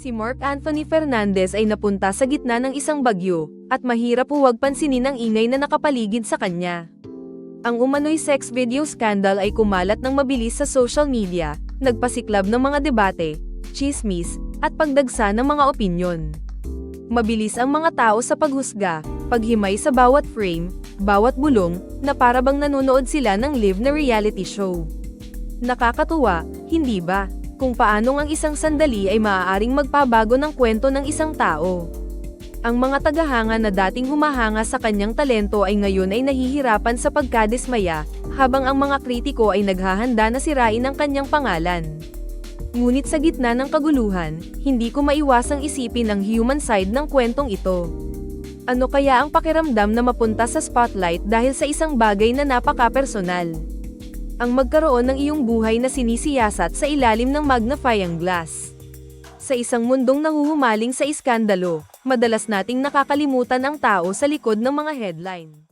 Si Mark Anthony Fernandez ay napunta sa gitna ng isang bagyo, at mahirap huwag pansinin ang ingay na nakapaligid sa kanya. Ang umano'y sex video scandal ay kumalat ng mabilis sa social media, nagpasiklab ng mga debate, chismis, at pagdagsa ng mga opinyon. Mabilis ang mga tao sa paghusga, paghimay sa bawat frame, bawat bulong, na parabang nanonood sila ng live na reality show. Nakakatuwa, hindi ba? Kung paano ang isang sandali ay maaaring magpabago ng kwento ng isang tao. Ang mga tagahanga na dating humahanga sa kanyang talento ay ngayon ay nahihirapan sa pagkadismaya, habang ang mga kritiko ay naghahanda na sirain ang kanyang pangalan. Ngunit sa gitna ng kaguluhan, hindi ko maiwasang isipin ang human side ng kwentong ito. Ano kaya ang pakiramdam na mapunta sa spotlight dahil sa isang bagay na napaka-personal? Ang magkaroon ng iyong buhay na sinisiyasat sa ilalim ng magnifying glass. Sa isang mundong nahuhumaling sa iskandalo, madalas nating nakakalimutan ang tao sa likod ng mga headline.